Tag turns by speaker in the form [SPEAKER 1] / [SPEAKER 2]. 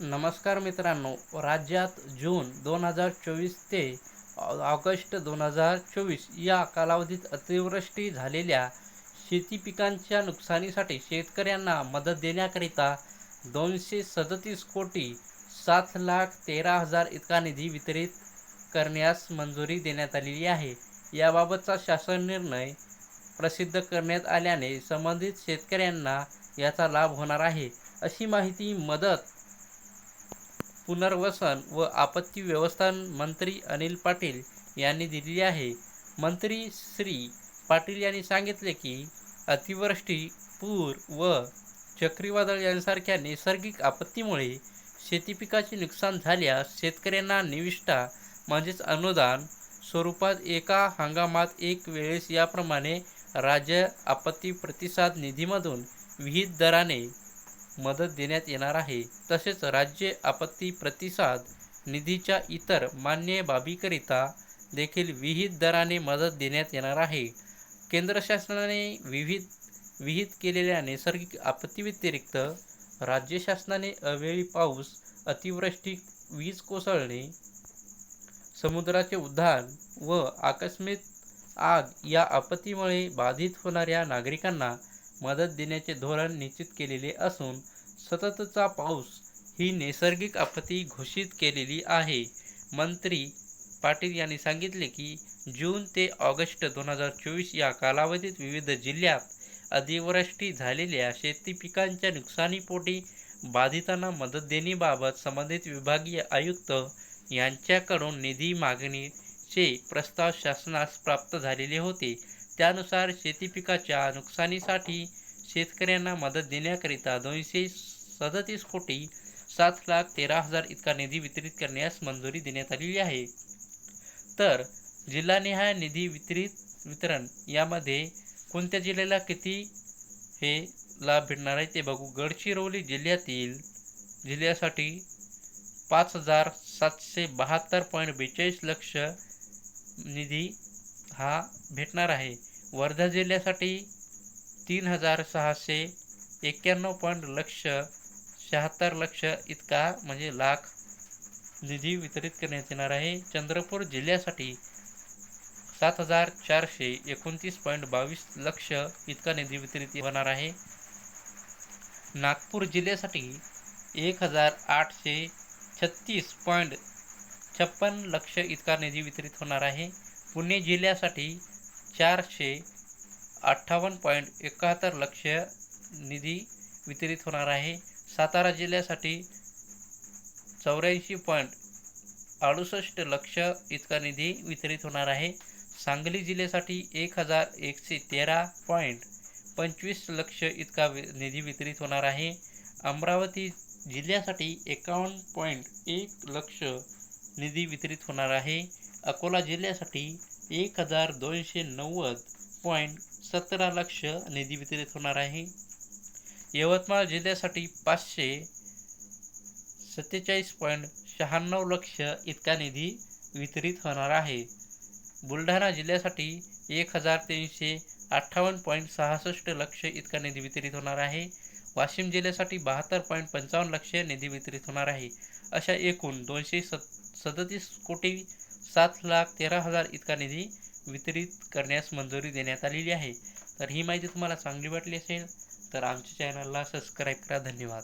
[SPEAKER 1] नमस्कार मित्रांनो राज्यात जून दोन हजार चोवीस ते ऑगस्ट दोन हजार चोवीस या कालावधीत अतिवृष्टी झालेल्या शेती पिकांच्या नुकसानीसाठी शेतकऱ्यांना मदत देण्याकरिता दोनशे सदतीस कोटी सात लाख तेरा हजार इतका निधी वितरित करण्यास मंजुरी देण्यात आलेली आहे. याबाबतचा शासन निर्णय प्रसिद्ध करण्यात आल्याने संबंधित शेतकऱ्यांना याचा लाभ होणार आहे. अशी माहिती मदत पुनर्वसन व आपत्ती व्यवस्थापन मंत्री अनिल पाटील यांनी दिली आहे. मंत्री श्री पाटील यांनी सांगितले की अतिवृष्टी पूर व चक्रीवादळ यांसारख्या नैसर्गिक आपत्तीमुळे शेती पिकाचे नुकसान झाल्यास शेतकऱ्यांना निविष्ठा म्हणजेच अनुदान स्वरूपात एका हंगामात एक वेळेस याप्रमाणे राज्य आपत्ती प्रतिसाद निधीमधून विहित दराने मदत देण्यात येणार आहे. तसेच राज्य आपत्ती प्रतिसाद निधीच्या इतर मान्य बाबीकरिता देखील विहित दराने मदत देण्यात येणार आहे. केंद्र शासनाने विविध विहित केलेल्या नैसर्गिक आपत्तीव्यतिरिक्त राज्य शासनाने अवेळी पाऊस अतिवृष्टी वीज कोसळणे समुद्राचे उद्धार व आकस्मिक आग या आपत्तीमुळे बाधित होणाऱ्या नागरिकांना मदत देण्याचे धोरण निश्चित केलेले असून सततचा पाऊस ही नैसर्गिक आपत्ती घोषित केलेली आहे. मंत्री पाटील यांनी सांगितले की जून ते ऑगस्ट दोन हजार चोवीस या कालावधीत विविध जिल्ह्यात अतिवृष्टी झालेल्या शेती पिकांच्या नुकसानीपोटी बाधितांना मदत देण्याबाबत संबंधित विभागीय आयुक्त यांच्याकडून निधी मागणीचे प्रस्ताव शासनास प्राप्त झालेले होते. त्यानुसार शेती पिकाच्या नुकसानीसाठी शेतकऱ्यांना मदत देण्याकरिता दोनशे सदतीस कोटी सात लाख तेरा हजार इतका निधी वितरित करण्यास मंजुरी देण्यात आलेली आहे. तर जिल्हानिहाय निधी वितरित वितरण यामध्ये कोणत्या जिल्ह्याला किती हे लाभ भेटणार आहे ते बघू. गडचिरोली जिल्ह्यातील जिल्ह्यासाठी पाच हजार सातशे बहात्तर पॉईंट बेचाळीस लक्ष निधी हा भेटणार आहे. वर्धा जिल्ह्यासाठी तीन हजार सहाशे एक्क्याण्णव पॉईंट लक्ष शहात्तर लक्ष इतका म्हणजे लाख निधी वितरित करण्यात येणार आहे. चंद्रपूर जिल्ह्यासाठी सात हजार चारशे एकोणतीस पॉईंट बावीस लक्ष इतका निधी वितरित होणार आहे. नागपूर जिल्ह्यासाठी एक हजार आठशे छत्तीस पॉईंट छप्पन लक्ष इतका निधी वितरित होणार आहे. पुणे जिल्ह्यासाठी चारशे अठ्ठावन्न पॉईंट एकाहत्तर लक्ष निधी वितरित होणार आहे. सातारा जिल्ह्यासाठी चौऱ्याऐंशी पॉईंट अडुसष्ट लक्ष इतका निधी वितरित होणार आहे. सांगली जिल्ह्यासाठी एक हजार एकशे तेरा पॉईंट पंचवीस लक्ष इतका निधी वितरित होणार आहे. अमरावती जिल्ह्यासाठी एकावन्न पॉईंट एक लक्ष निधी वितरित होणार आहे. अकोला जिल्ह्यासाठी एक हजार दोनशे नव्वद पॉईंट सतरा लक्ष निधी वितरित होणार आहे. यवतमाळ जिल्ह्यासाठी पाचशे सत्तेचाळीस पॉईंट शहाण्णव लक्ष इतका निधी वितरित होणार आहे. बुलढाणा जिल्ह्यासाठी एक हजार तीनशे अठ्ठावन्न पॉईंट सहासष्ट लक्ष इतका निधी वितरित होणार आहे. वाशिम जिल्ह्यासाठी बहात्तर पॉईंट पंचावन्न लक्ष निधी वितरित होणार आहे. अशा एकूण दोनशे सत सदतीस कोटी सात लाख तेरा हजार इतका निधी वितरित करण्यास मंजुरी देण्यात आलेली आहे. तर ही माहिती तुम्हाला चांगली वाटली असेल तर आमच्या चॅनलला सबस्क्राईब करा. धन्यवाद.